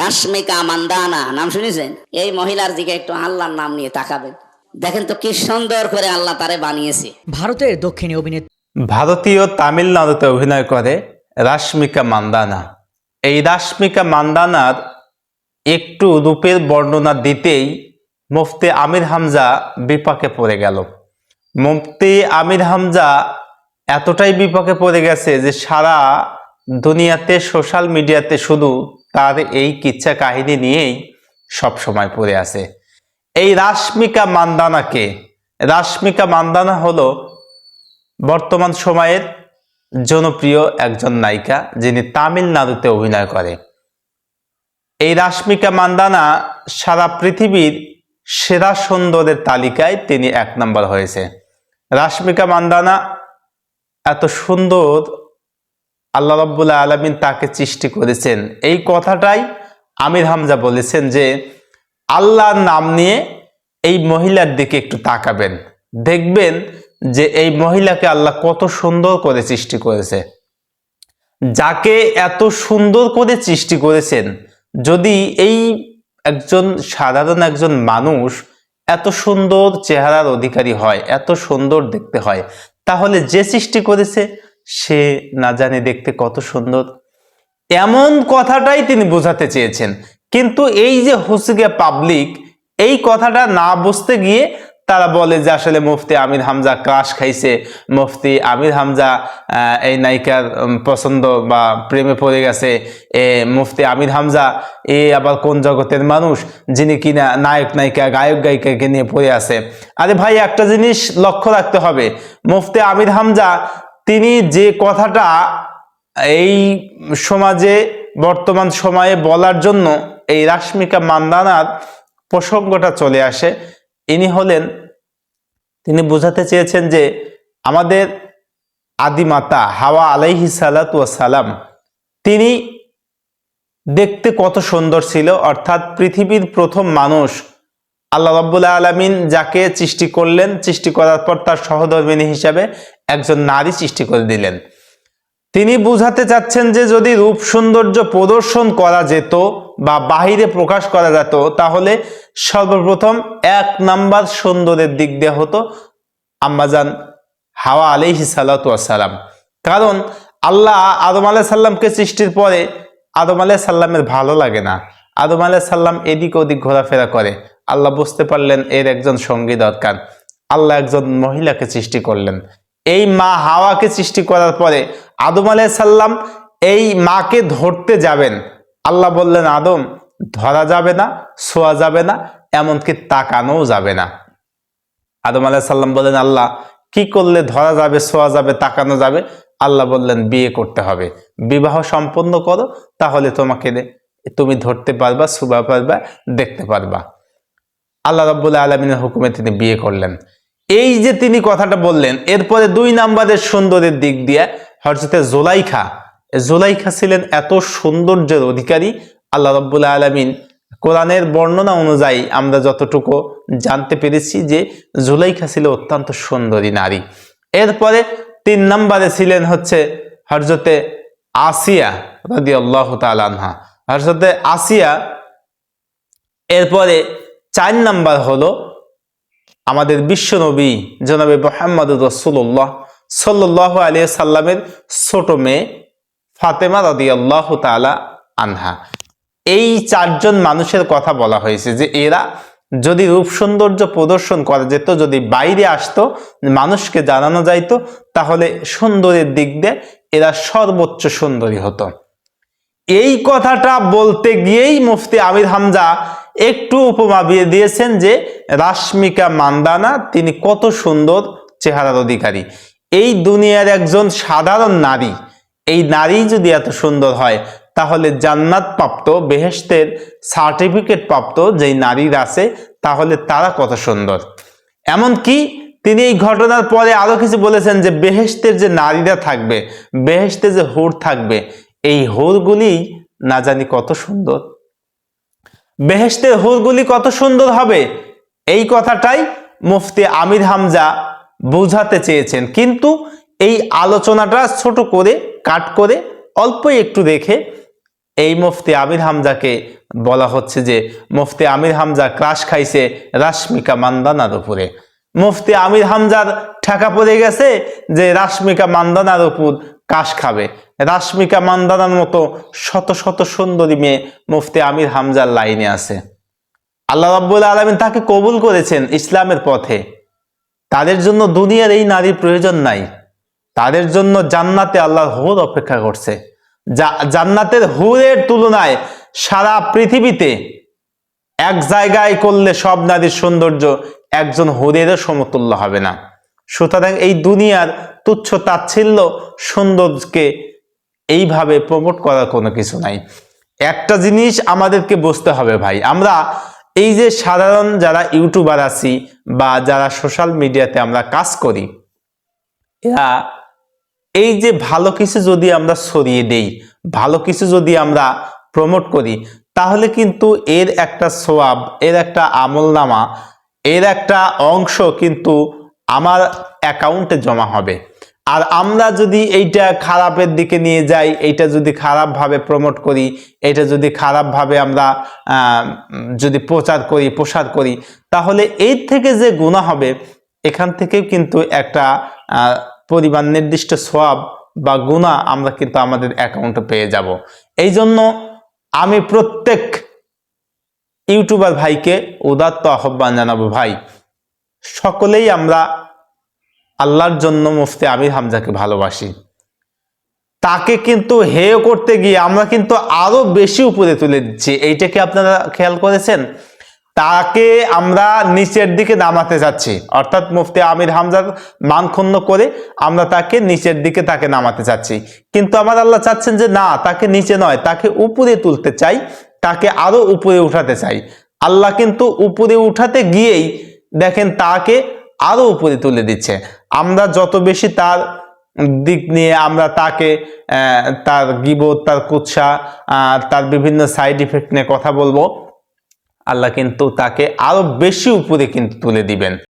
রাশ্মিকা মান্দানা নাম শুনেছেন? এই মহিলার দিকে একটু আল্লাহর নাম নিয়ে তাকাবেন। দেখেন তো কি সুন্দর করে আল্লাহ তারে বানিয়েছে। ভারতের দক্ষিণী অভিনেত্রী ভারতীয় তামিলনাড়ুতে অভিনয় করে রাশমিকা মান্দানা। এই রাশমিকা মান্দানার একটু রূপের বর্ণনা দিতেই মুফতি আমির হামজা বিপাকে পড়ে গেল। মুফতি আমির হামজা এতটাই বিপাকে পড়ে গেছে যে সারা দুনিয়াতে সোশ্যাল মিডিয়াতে শুধু তার এই কিচ্ছা কাহিনী নিয়েই সব সময় পড়ে আছে। এই রাশ্মিকা মান্দানাকে রাশ্মিকা মান্দানা হলো বর্তমান সময়ের জনপ্রিয় একজন নায়িকা যিনি তামিলনাড়ুতে অভিনয় করে এই রাশ্মিকা মান্দানা সারা পৃথিবীর সেরা সুন্দরের তালিকায় তিনি এক নম্বর হয়েছে। রাশ্মিকা মান্দানা এত সুন্দর আল্লাহ রব্বুল্লাহ আলমিন তাকে সৃষ্টি করেছেন। এই কথাটাই আমির হামজা বলেছেন যে, আল্লাহর নাম নিয়ে এই মহিলার দিকে একটু তাকাবেন। দেখবেন যে এই মহিলাকে আল্লাহ কত সুন্দর করে সৃষ্টি করেছে। যাকে এত সুন্দর করে সৃষ্টি করেছেন, যদি এই একজন সাধারণ একজন মানুষ এত সুন্দর চেহারার অধিকারী হয়, এত সুন্দর দেখতে হয়, তাহলে যে সৃষ্টি করেছে সে না জানে দেখতে কত সুন্দর। এমন কথাটাই তিনি বোঝাতে চেয়েছেন। কিন্তু এই যে হুসগে পাবলিক, এই কথাটা না বুঝতে গিয়ে তারা বলে যে আসলে মুফতি আমির হামজা ক্রাশ খাইছে। মুফতি আমির হামজা এই নায়িকার পছন্দ বা প্রেমে পড়ে গেছে। এ মুফতি আমির হামজা, এ আবার কোন জগতের মানুষ যিনি কিনা নায়ক, নায়িকা, গায়ক, গায়িকাকে নিয়ে পড়ে আছে। আরে ভাই, একটা জিনিস লক্ষ্য রাখতে হবে। মুফতি আমির হামজা তিনি যে কথাটা এই সমাজে, বর্তমান সময়ে বলার জন্য এই রাশ্মিকা মান্দানার প্রসঙ্গটা চলে আসে, ইনি হলেন, তিনি বোঝাতে চেয়েছেন যে আমাদের আদিমাতা হাওয়া আলাইহি সালাম তিনি দেখতে কত সুন্দর ছিল। অর্থাৎ পৃথিবীর প্রথম মানুষ আল্লাহ রাব্বুল্লাহ আলমিন যাকে সৃষ্টি করলেন, সৃষ্টি করার পর তার সহধর্মিনী হিসাবে একজন নারী সৃষ্টি করে দিলেন। তিনি বুঝাতে চাচ্ছেন যে যদি রূপ সৌন্দর্য প্রদর্শন করা যেত বা বাহিরে প্রকাশ করা যেত, তাহলে সর্বপ্রথম এক নাম্বার সুন্দরের দিক দিয়ে হতো আম্মাজান হাওয়া আলাইহি সালাতু সালাম কারণ আল্লাহ আদম আলাহ সাল্লামকে সৃষ্টির পরে আদম আলাহ সাল্লামের ভালো লাগে না। আদম আলাহ সাল্লাম এদিক ওদিক ঘোরাফেরা করে। আল্লাহ বুঝতে পারলেন এর একজন সঙ্গী দরকার। আল্লাহ একজন মহিলাকে সৃষ্টি করলেন। এই মা হাওয়াকে সৃষ্টি করার পরে আদম সাল্লাম এই মাকে ধরতে যাবেন। আল্লাহ বললেন, আদম, ধরা যাবে না, শোয়া যাবে না, এমনকি তাকানোও যাবে না। আদম সাল্লাম বললেন, আল্লাহ, কি করলে ধরা যাবে, শোয়া যাবে, তাকানো যাবে? আল্লাহ বললেন, বিয়ে করতে হবে। বিবাহ সম্পন্ন করো, তাহলে তোমাকে তুমি ধরতে পারবা, শুবা পারবা, দেখতে পারবা। আল্লাহ রাব্বুল আলমিনের হুকুমে তিনি বিয়ে করলেন। এই যে তিনি কথাটা বললেন, এরপরে দুই নাম্বারের সুন্দরের দিক দিয়ে হরজতে জোলাইখা। জোলাইখা ছিলেন এত সৌন্দর্যের অধিকারী, আল্লাহ রব্বুল আলমিন কোরআনের বর্ণনা অনুযায়ী আমরা যতটুকু জানতে পেরেছি যে জুলাইখা ছিল অত্যন্ত সুন্দরী নারী। এরপরে তিন নম্বরে ছিলেন হচ্ছে হরজতে আসিয়া রাদি আল্লাহ তালানহা হরজতে আসিয়া এরপরে চার নাম্বার হলো আমাদের বিশ্বনবী জনাবে মোহাম্মদ রসুল্লাহ সাল্লাহ আলিয়া সাল্লামের ছোট মেয়ে ফাতেমা রদি আল্লাহ তালা আনহা। এই চারজন মানুষের কথা বলা হয়েছে যে এরা যদি রূপ সৌন্দর্য প্রদর্শন করা যেত, যদি বাইরে আসতো, মানুষকে জানানো যাইতো, তাহলে সুন্দরের দিক দিয়ে এরা সর্বোচ্চ সুন্দরী হতো। এই কথাটা বলতে গিয়েই মুফতি আমির হামজা একটু উপমা দিয়ে দিয়েছেন যে রাশ্মিকা মান্দানা, তিনি কত সুন্দর চেহারার অধিকারী। এই দুনিয়ার একজন সাধারণ নারী, এই নারী যদি এত সুন্দর হয়, তাহলে জান্নাত প্রাপ্ত বেহেস্তের সার্টিফিকেট প্রাপ্ত যেই নারীরা আছে, তাহলে তারা কত সুন্দর। এমনকি তিনি এই ঘটনার পরে আরও কিছু বলেছেন যে বেহেস্তের যে নারীরা থাকবে বেহেস্তে যে হুর থাকবে, এই হুরগুলি না জানি কত সুন্দর। বেহেস্তের হুরগুলি কত সুন্দর হবে? এই কথাটাই মুফতি আমির হামজা বুঝাতে চেয়েছেন। কিন্তু এই আলোচনাটা ছোট করে, কাট করে, অল্প একটু রেখে এই মুফতি আমির হামজাকে বলা হচ্ছে যে, মুফতি আমির হামজা ক্রাশ খাইছে রাশ্মিকা মান্দানার উপরে। মুফতি আমির হামজার ঠেকা পড়ে গেছে যে, রাশ্মিকা মান্দানার উপর কাশ খাবে। রাশ্মিকা মান্দানার মতো শত শত সুন্দরী মেয়ে মুফতি আমির হামজার লাইনে আছে। আল্লাহ রাব্বুল আলমিন তাকে কবুল করেছেন ইসলামের পথে। তাদের জন্য দুনিয়ার এই নারীর প্রয়োজন নাই। তাদের জন্য জান্নাতে আল্লাহর হুর অপেক্ষা করছে। জান্নাতের হুরের তুলনায় সারা পৃথিবীতে এক জায়গায় করলে সব নারীর সৌন্দর্য একজন হুরেরও সমতুল্য হবে না। সুতরাং এই দুনিয়ার তুচ্ছ তাচ্ছিল্য সৌন্দর্যকে এইভাবে প্রমোট করার কোনো কিছু নাই। একটা জিনিস আমাদেরকে বুঝতে হবে ভাই, আমরা এই যে সাধারণ যারা ইউটিউবার আছি বা যারা সোশ্যাল মিডিয়াতে আমরা কাজ করি, এরা এই যে ভালো কিছু যদি আমরা সরিয়ে দেই, ভালো কিছু যদি আমরা প্রমোট করি, তাহলে কিন্তু এর একটা সোয়াব, এর একটা আমলনামা, এর একটা অংশ কিন্তু আমার অ্যাকাউন্টে জমা হবে। আর আমরা যদি এইটা খারাপের দিকে নিয়ে যাই, এইটা যদি খারাপভাবে প্রমোট করি এটা যদি খারাপভাবে আমরা যদি প্রচার করি, প্রসার করি, তাহলে এর থেকে যে গুণা হবে, এখান থেকেও কিন্তু একটা পরিমাণ নির্দিষ্ট সোয়াব বা গুণা আমরা কিন্তু আমাদের অ্যাকাউন্টে পেয়ে যাব। এই জন্য আমি প্রত্যেক ইউটিউবার ভাইকে উদাত্ত আহ্বান জানাব, ভাই, সকলেই আমরা আল্লাহর জন্য মুফতি আমির হামজাকে ভালোবাসি। তাকে কিন্তু হেয় করতে গিয়ে আমরা কিন্তু আরও বেশি উপরে তুলে দিচ্ছি। এইটা কি আপনারা খেয়াল করেছেন? তাকে আমরা নিচের দিকে নামাতে যাচ্ছি। অর্থাৎ মুফতি আমির হামজার মানক্ষুণ্ণ করে আমরা তাকে নিচের দিকে তাকে নামাতে চাচ্ছি কিন্তু আমার আল্লাহ চাচ্ছেন যে না, তাকে নিচে নয়, তাকে উপরে তুলতে চাই, তাকে আরও উপরে উঠাতে চাই। আল্লাহ কিন্তু উপরে উঠাতে গিয়েই দেখেন তাকে আরও উপরে তুলে দিচ্ছে। আমরা যত বেশি তার দিক নিয়ে আমরা তাকে তার গিবত, তার কুৎসা তার বিভিন্ন সাইড ইফেক্ট নিয়ে কথা বলব, আল্লাহ কিন্তু তাকে আরও বেশি উপরে কিন্তু তুলে দিবেন।